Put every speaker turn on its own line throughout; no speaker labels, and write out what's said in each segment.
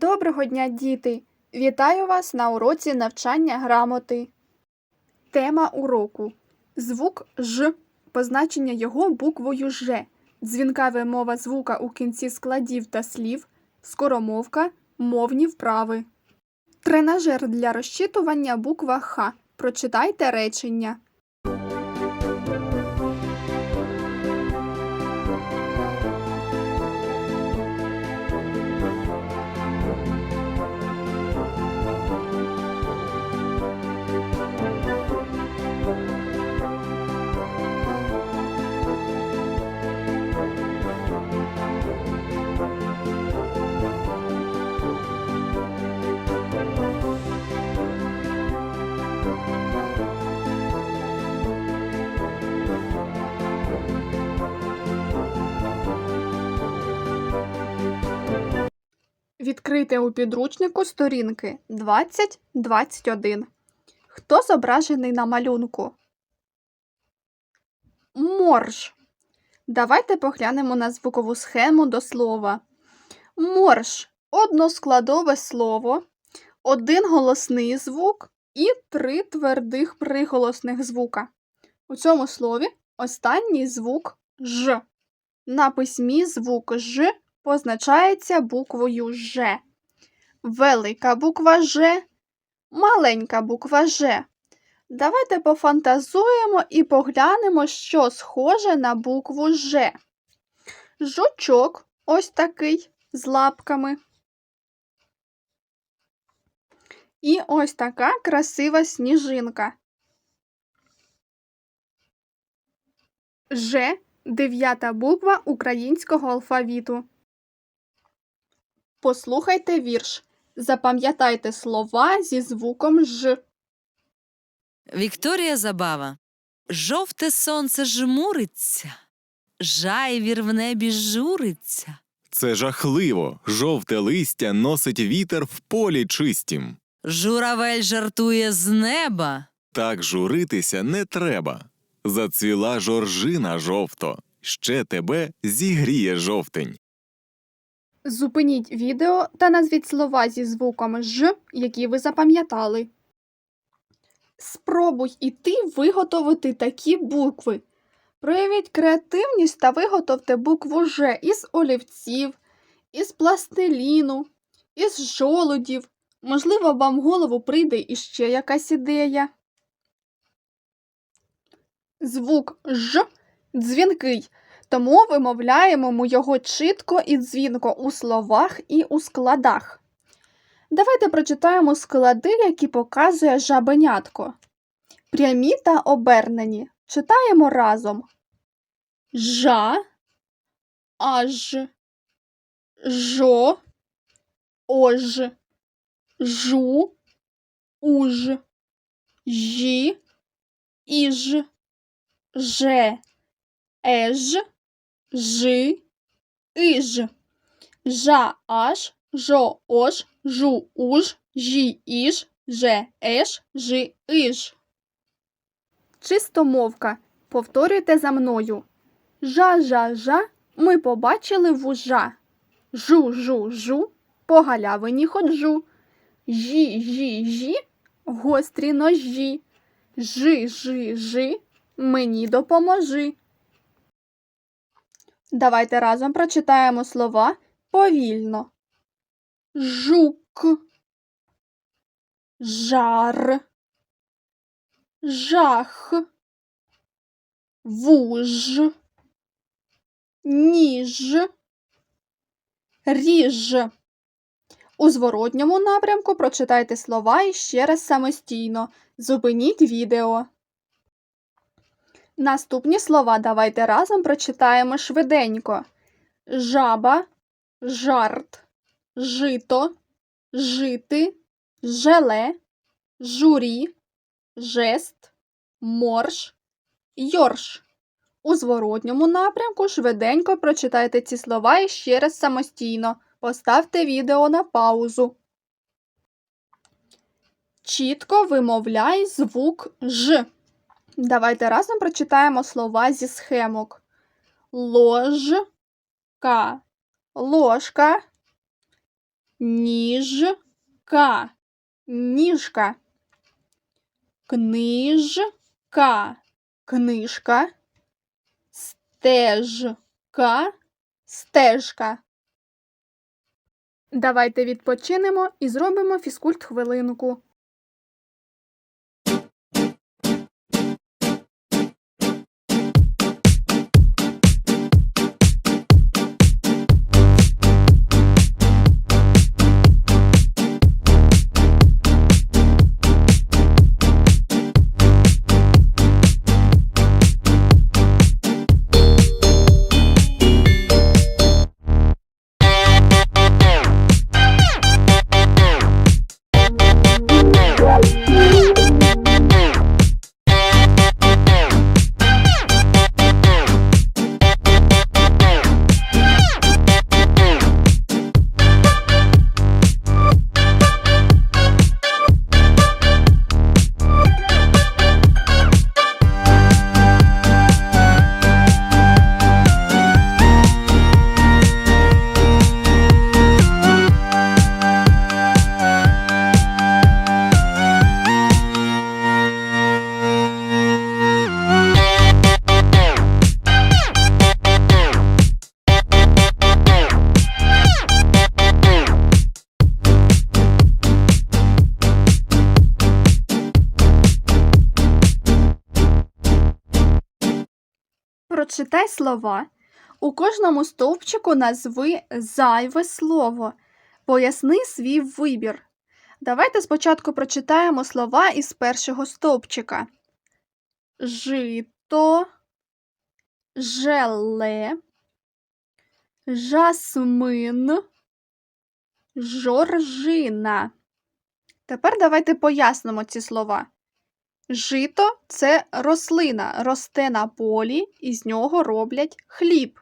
Доброго дня, діти! Вітаю вас на уроці навчання грамоти. Тема уроку Звук Ж, позначення його буквою Ж, дзвінка вимова звука у кінці складів та слів, скоромовка, мовні вправи. Тренажер для розчитування буква Х. Прочитайте речення. Відкрийте у підручнику сторінки 20-21. Хто зображений на малюнку? Морж. Давайте поглянемо на звукову схему до слова. Морж односкладове слово, один голосний звук і три твердих приголосних звука. У цьому слові останній звук Ж. На письмі звук Ж позначається буквою Ж. Велика буква Ж, маленька буква Ж. Давайте пофантазуємо і поглянемо, що схоже на букву Ж. Жучок ось такий з лапками. І ось така красива сніжинка. Ж дев'ята буква українського алфавіту. Послухайте вірш. Запам'ятайте слова зі звуком Ж.
Вікторія Забава. Жовте сонце жмуриться, жайвір в небі журиться.
Це жахливо. Жовте листя носить вітер в полі чистім.
Журавель жартує з неба.
Так журитися не треба. Зацвіла жоржина жовто, ще тебе зігріє жовтень.
Зупиніть відео та назвіть слова зі звуком Ж, які ви запам'ятали. Спробуй і ти виготовити такі букви. Проявіть креативність та виготовте букву Ж із олівців, із пластиліну, із жолудів. Можливо, вам в голову прийде іще якась ідея. Звук Ж дзвінкий, тому вимовляємо його чітко і дзвінко у словах і у складах. Давайте прочитаємо склади, які показує жабенятко. Прямі та обернені. Читаємо разом. Жа, аж, жо, ож, жу, уж, жі, іж, же, еж, жи, іж, жа, аж, жо, ош, жу, уж, жі, іж, же, еш, жи, іж. Чистомовка. Повторюйте за мною. Жа-жа-жа, ми побачили вужа. Жу-жу-жу, по галявині ходжу. Жі-жі-жі, гострі ножі. Жи-жи-жи, мені допоможи. Давайте разом прочитаємо слова повільно. Жук, жар, жах, вуж, ніж, ріж. У зворотньому напрямку прочитайте слова і ще раз самостійно. Зупиніть відео. Наступні слова давайте разом прочитаємо швиденько. Жаба, жарт, жито, жити, желе, журі, жест, морж, йорш. У зворотньому напрямку швиденько прочитайте ці слова і ще раз самостійно. Поставте відео на паузу. Чітко вимовляй звук Ж. Давайте разом прочитаємо слова зі схемок. Ложка, ложка, ніжка, ніжка, книжка, книжка, стежка, стежка. Давайте відпочинемо і зробимо фізкульт хвилинку. Прочитай слова. У кожному стовпчику назви зайве слово. Поясни свій вибір. Давайте спочатку прочитаємо слова із першого стовпчика: жито, желе, жасмин, жоржина. Тепер давайте пояснимо ці слова. Жито це рослина, росте на полі, і з нього роблять хліб.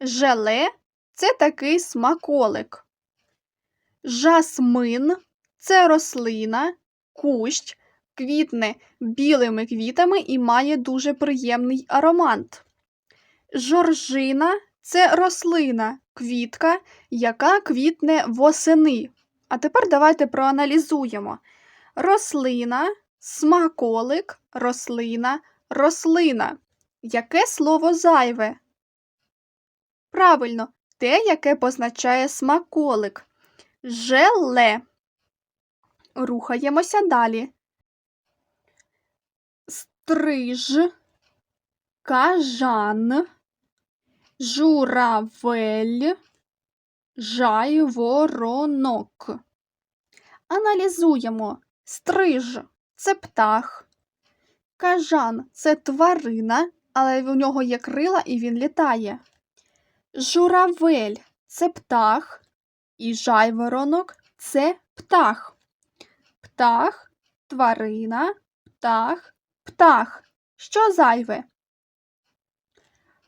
Желе це такий смаколик. Жасмин це рослина, кущ, квітне білими квітами і має дуже приємний аромат. Жоржина це рослина, квітка, яка квітне восени. А тепер давайте проаналізуємо. Рослина Смаколик, рослина, рослина. Яке слово зайве? Правильно, те, яке позначає смаколик. Желе. Рухаємося далі. Стриж, кажан, журавель, жайворонок. Аналізуємо. Стриж це птах. Кажан це тварина, але в нього є крила і він літає. Журавель це птах, і жайворонок це птах. Птах, тварина, птах, птах. Що зайве?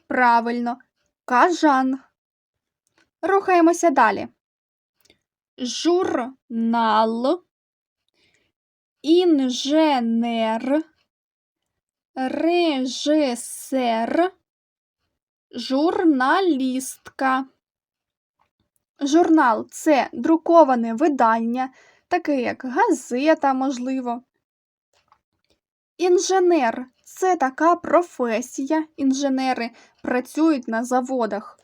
Правильно, кажан. Рухаємося далі. Журнал інженер, режисер, журналістка. Журнал це друковане видання, таке як газета, можливо. Інженер це така професія. Інженери працюють на заводах.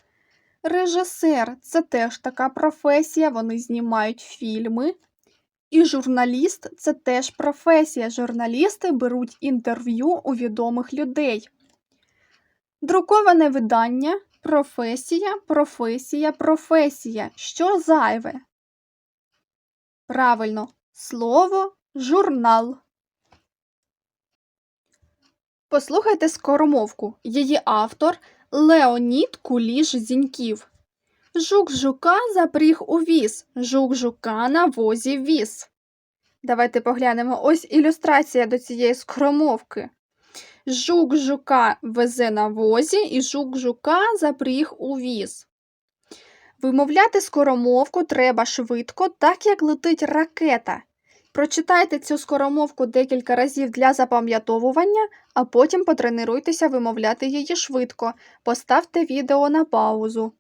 Режисер це теж така професія, вони знімають фільми. І журналіст це теж професія. Журналісти беруть інтерв'ю у відомих людей. Друковане видання, професія, професія, професія. Що зайве? Правильно, слово журнал. Послухайте скоромовку. Її автор Леонід Куліш Зіньків. Жук жука запріг у віз, жук жука на возі віз. Давайте поглянемо ось ілюстрація до цієї скоромовки. Жук жука везе на возі, і жук жука запріг у віз. Вимовляти скоромовку треба швидко, так як летить ракета. Прочитайте цю скоромовку декілька разів для запам'ятовування, а потім потренуйтеся вимовляти її швидко. Поставте відео на паузу.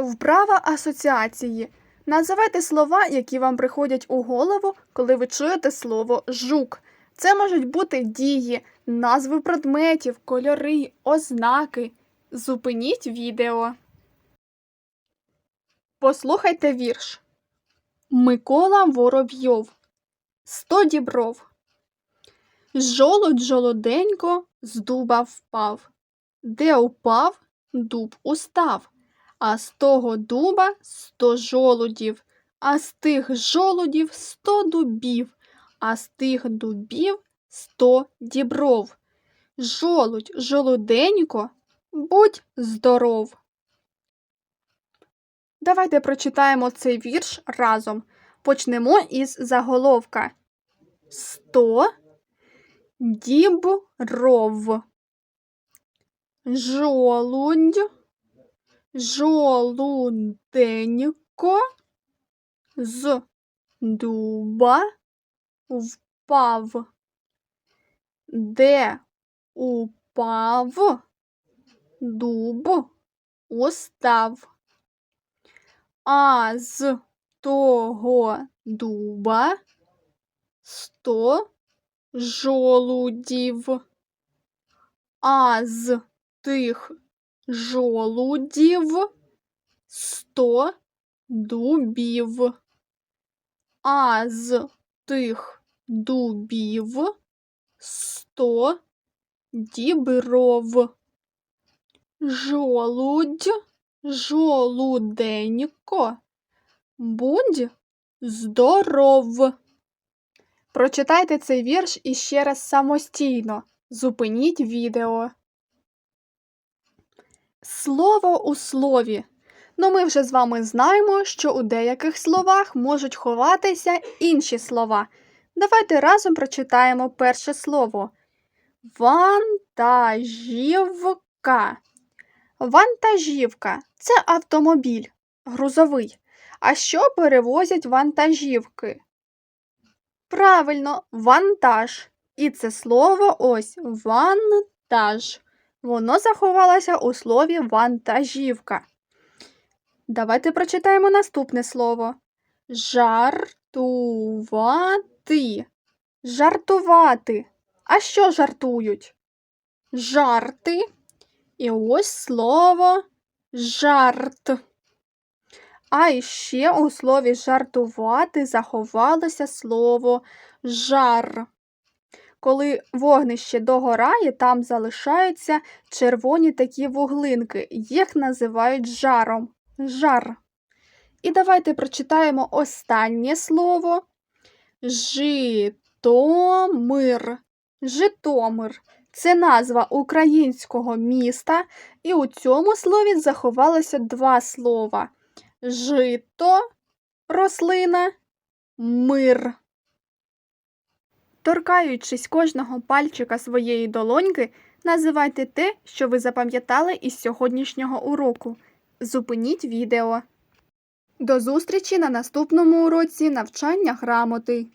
Вправа асоціації. Називайте слова, які вам приходять у голову, коли ви чуєте слово жук. Це можуть бути дії, назви предметів, кольори, ознаки. Зупиніть відео. Послухайте вірш. Микола Воробйов. Сто дібров. Жолудь жолоденько з дуба впав. Де упав, дуб устав. А з того дуба сто жолудів, а з тих жолудів сто дубів, а з тих дубів сто дібров. Жолудь, жолуденько, будь здоров. Давайте прочитаємо цей вірш разом. Почнемо із заголовка. Сто дібров. Жолудь, жолуденько з дуба впав. Де упав дуб устав. А з того дуба сто жолудів. А з тих жолудів сто дубів. А з тих дубів сто дібров. Жолудь, жолуденько, будь здоров. Прочитайте цей вірш іще раз самостійно. Зупиніть відео. Слово у слові. Ну, ми вже з вами знаємо, що у деяких словах можуть ховатися інші слова. Давайте разом прочитаємо перше слово. Вантажівка. Вантажівка це автомобіль, грузовий. А що перевозять вантажівки? Правильно, вантаж. І це слово ось вантаж. Воно заховалося у слові вантажівка. Давайте прочитаємо наступне слово. Жартувати. Жартувати. А що жартують? Жарти. І ось слово жарт. А іще у слові жартувати заховалося слово жар. Коли вогнище догорає, там залишаються червоні такі вуглинки. Їх називають жаром. Жар. І давайте прочитаємо останнє слово Житомир. Житомир це назва українського міста, і у цьому слові заховалося два слова: жито, рослина, мир. Торкаючись кожного пальчика своєї долоньки, називайте те, що ви запам'ятали із сьогоднішнього уроку. Зупиніть відео. До зустрічі на наступному уроці навчання грамоти.